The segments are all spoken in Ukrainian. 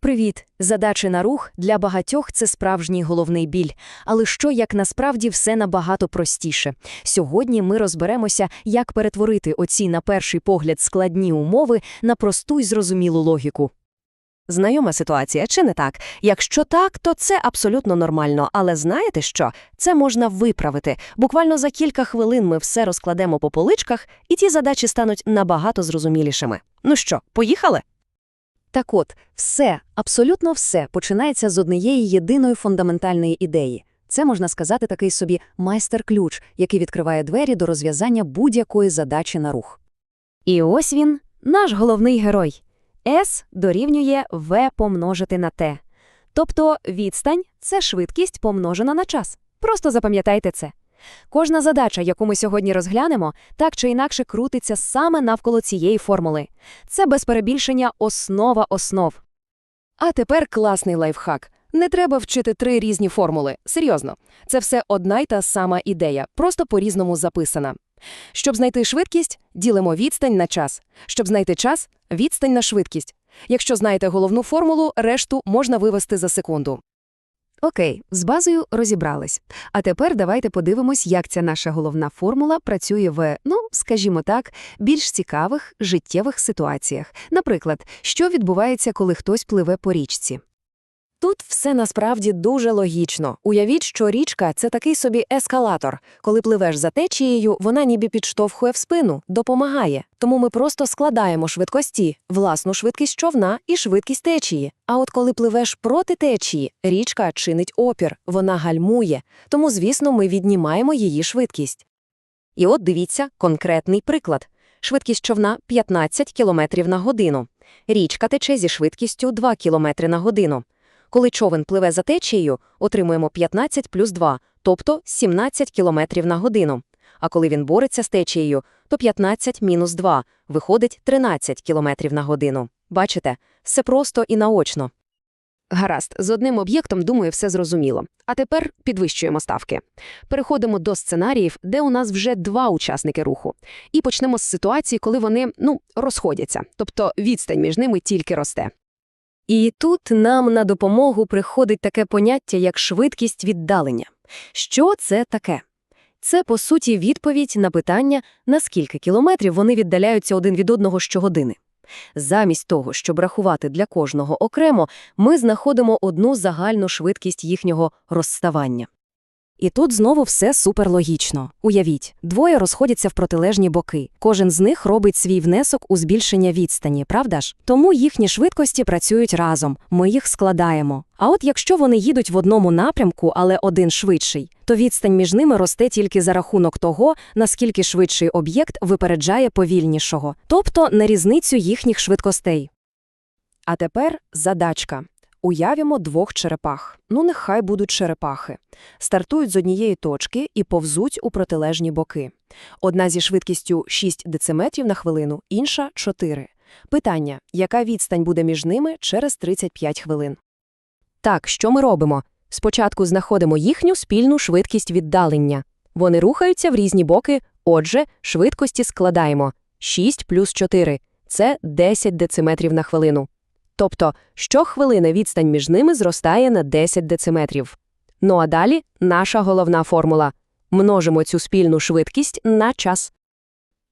Привіт! Задачі на рух для багатьох це справжній головний біль. Але що як насправді все набагато простіше? Сьогодні ми розберемося, як перетворити оці на перший погляд складні умови на просту й зрозумілу логіку. Знайома ситуація, чи не так? Якщо так, то це абсолютно нормально. Але знаєте що? Це можна виправити. Буквально за кілька хвилин ми все розкладемо по поличках, і ті задачі стануть набагато зрозумілішими. Ну що, поїхали? Так от, все, абсолютно все починається з однієї єдиної фундаментальної ідеї. Це, можна сказати, такий собі майстер-ключ, який відкриває двері до розв'язання будь-якої задачі на рух. І ось він, наш головний герой. S дорівнює V помножити на T. Тобто відстань – це швидкість помножена на час. Просто запам'ятайте це. Кожна задача, яку ми сьогодні розглянемо, так чи інакше крутиться саме навколо цієї формули. Це без перебільшення основа основ. А тепер класний лайфхак. Не треба вчити три різні формули. Серйозно. Це все одна й та сама ідея, просто по-різному записана. Щоб знайти швидкість, ділимо відстань на час. Щоб знайти час – відстань на швидкість. Якщо знаєте головну формулу, решту можна вивести за секунду. Окей, з базою розібрались. А тепер давайте подивимось, як ця наша головна формула працює в, ну, скажімо так, більш цікавих життєвих ситуаціях. Наприклад, що відбувається, коли хтось пливе по річці. Тут все насправді дуже логічно. Уявіть, що річка – це такий собі ескалатор. Коли пливеш за течією, вона ніби підштовхує в спину, допомагає. Тому ми просто складаємо швидкості, власну швидкість човна і швидкість течії. А от коли пливеш проти течії, річка чинить опір, вона гальмує. Тому, звісно, ми віднімаємо її швидкість. І от дивіться конкретний приклад. Швидкість човна 15 км на годину. Річка тече зі швидкістю 2 км на годину. Коли човен пливе за течією, отримуємо 15 плюс 2, тобто 17 км на годину. А коли він бореться з течією, то 15 мінус 2, виходить 13 км на годину. Бачите, все просто і наочно. Гаразд, з одним об'єктом, думаю, все зрозуміло. А тепер підвищуємо ставки. Переходимо до сценаріїв, де у нас вже два учасники руху. І почнемо з ситуації, коли вони, ну, розходяться, тобто відстань між ними тільки росте. І тут нам на допомогу приходить таке поняття, як швидкість віддалення. Що це таке? Це, по суті, відповідь на питання, на скільки кілометрів вони віддаляються один від одного щогодини. Замість того, щоб рахувати для кожного окремо, ми знаходимо одну загальну швидкість їхнього розставання. І тут знову все суперлогічно. Уявіть, двоє розходяться в протилежні боки. Кожен з них робить свій внесок у збільшення відстані, правда ж? Тому їхні швидкості працюють разом, ми їх складаємо. А от якщо вони їдуть в одному напрямку, але один швидший, то відстань між ними росте тільки за рахунок того, наскільки швидший об'єкт випереджає повільнішого, тобто на різницю їхніх швидкостей. А тепер задачка. Уявімо двох черепах. Ну, нехай будуть черепахи. Стартують з однієї точки і повзуть у протилежні боки. Одна зі швидкістю 6 дециметрів на хвилину, інша – 4. Питання, яка відстань буде між ними через 35 хвилин? Так, що ми робимо? Спочатку знаходимо їхню спільну швидкість віддалення. Вони рухаються в різні боки, отже, швидкості складаємо. 6 плюс 4 – це 10 дециметрів на хвилину. Тобто, щохвилини відстань між ними зростає на 10 дециметрів. Ну а далі наша головна формула. Множимо цю спільну швидкість на час.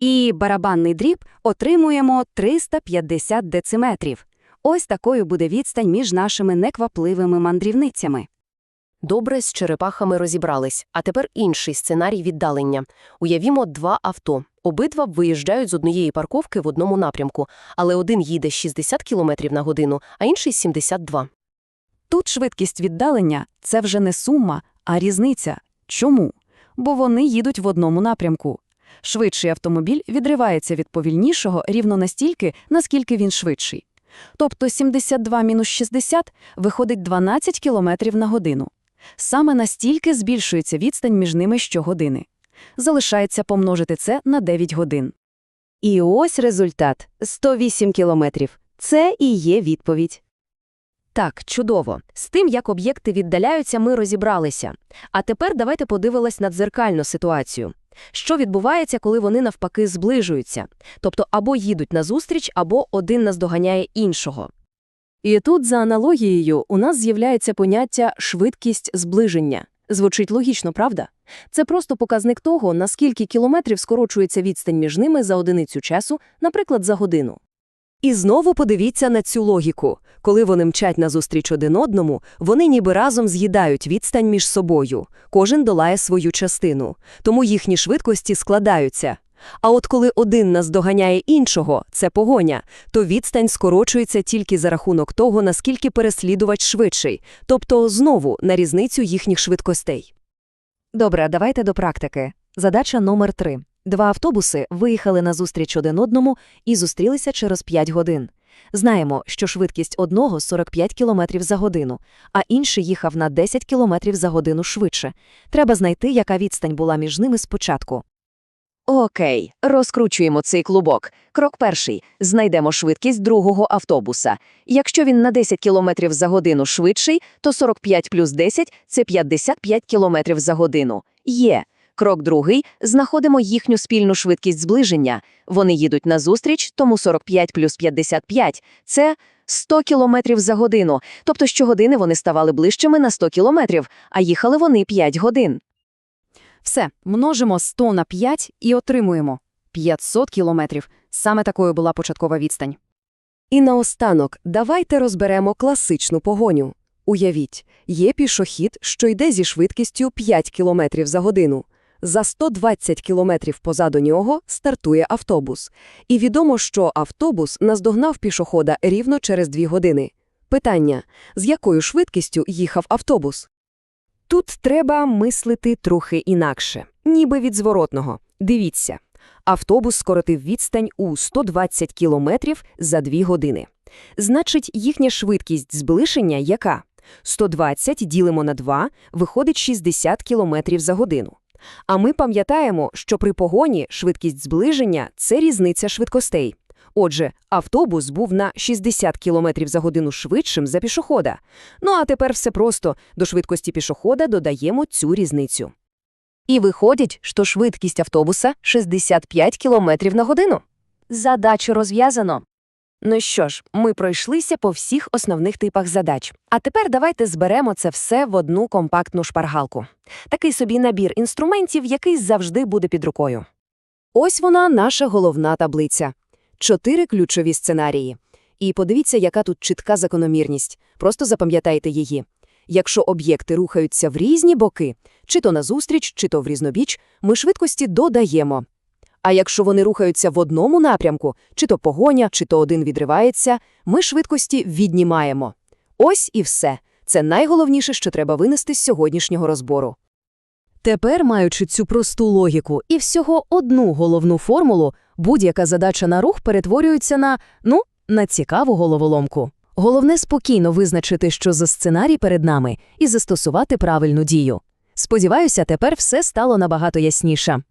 І барабанний дріб отримуємо 350 дециметрів. Ось такою буде відстань між нашими неквапливими мандрівницями. Добре, з черепахами розібрались, а тепер інший сценарій віддалення. Уявімо два авто. Обидва виїжджають з однієї парковки в одному напрямку, але один їде 60 км на годину, а інший 72. Тут швидкість віддалення – це вже не сума, а різниця. Чому? Бо вони їдуть в одному напрямку. Швидший автомобіль відривається від повільнішого рівно настільки, наскільки він швидший. Тобто 72 мінус 60 виходить 12 км на годину. Саме настільки збільшується відстань між ними щогодини. Залишається помножити це на 9 годин. І ось результат – 108 кілометрів. Це і є відповідь. Так, чудово. З тим, як об'єкти віддаляються, ми розібралися. А тепер давайте подивимось на дзеркальну ситуацію. Що відбувається, коли вони навпаки зближуються? Тобто або їдуть назустріч, або один наздоганяє іншого. І тут, за аналогією, у нас з'являється поняття швидкість зближення. Звучить логічно, правда? Це просто показник того, наскільки кілометрів скорочується відстань між ними за одиницю часу, наприклад, за годину. І знову подивіться на цю логіку. Коли вони мчать назустріч один одному, вони ніби разом з'їдають відстань між собою. Кожен долає свою частину. Тому їхні швидкості складаються. А от коли один наздоганяє іншого, це погоня, то відстань скорочується тільки за рахунок того, наскільки переслідувач швидший, тобто знову на різницю їхніх швидкостей. Добре, давайте до практики. Задача номер три. Два автобуси виїхали назустріч один одному і зустрілися через 5 годин. Знаємо, що швидкість одного – 45 км за годину, а інший їхав на 10 км за годину швидше. Треба знайти, яка відстань була між ними спочатку. Окей, розкручуємо цей клубок. Крок перший. Знайдемо швидкість другого автобуса. Якщо він на 10 км за годину швидший, то 45 плюс 10 – це 55 км за годину. Є. Крок другий. Знаходимо їхню спільну швидкість зближення. Вони їдуть назустріч, тому 45 плюс 55 – це 100 км за годину. Тобто щогодини вони ставали ближчими на 100 км, а їхали вони 5 годин. Все, множимо 100 на 5 і отримуємо 500 кілометрів. Саме такою була початкова відстань. І наостанок давайте розберемо класичну погоню. Уявіть, є пішохід, що йде зі швидкістю 5 км за годину. За 120 км позаду нього стартує автобус. І відомо, що автобус наздогнав пішохода рівно через 2 години. Питання – з якою швидкістю їхав автобус? Тут треба мислити трохи інакше, ніби від зворотного. Дивіться, автобус скоротив відстань у 120 кілометрів за 2 години. Значить, їхня швидкість зближення яка? 120 ділимо на 2, виходить 60 кілометрів за годину. А ми пам'ятаємо, що при погоні швидкість зближення – це різниця швидкостей. Отже, автобус був на 60 км за годину швидшим за пішохода. Ну а тепер все просто. До швидкості пішохода додаємо цю різницю. І виходить, що швидкість автобуса 65 км на годину. Задачу розв'язано. Ну що ж, ми пройшлися по всіх основних типах задач. А тепер давайте зберемо це все в одну компактну шпаргалку. Такий собі набір інструментів, який завжди буде під рукою. Ось вона, наша головна таблиця. Чотири ключові сценарії. І подивіться, яка тут чітка закономірність. Просто запам'ятайте її. Якщо об'єкти рухаються в різні боки, чи то назустріч, чи то в різнобіч, ми швидкості додаємо. А якщо вони рухаються в одному напрямку, чи то погоня, чи то один відривається, ми швидкості віднімаємо. Ось і все. Це найголовніше, що треба винести з сьогоднішнього розбору. Тепер, маючи цю просту логіку і всього одну головну формулу, будь-яка задача на рух перетворюється на, ну, на цікаву головоломку. Головне спокійно визначити, що за сценарій перед нами, і застосувати правильну дію. Сподіваюся, тепер все стало набагато ясніше.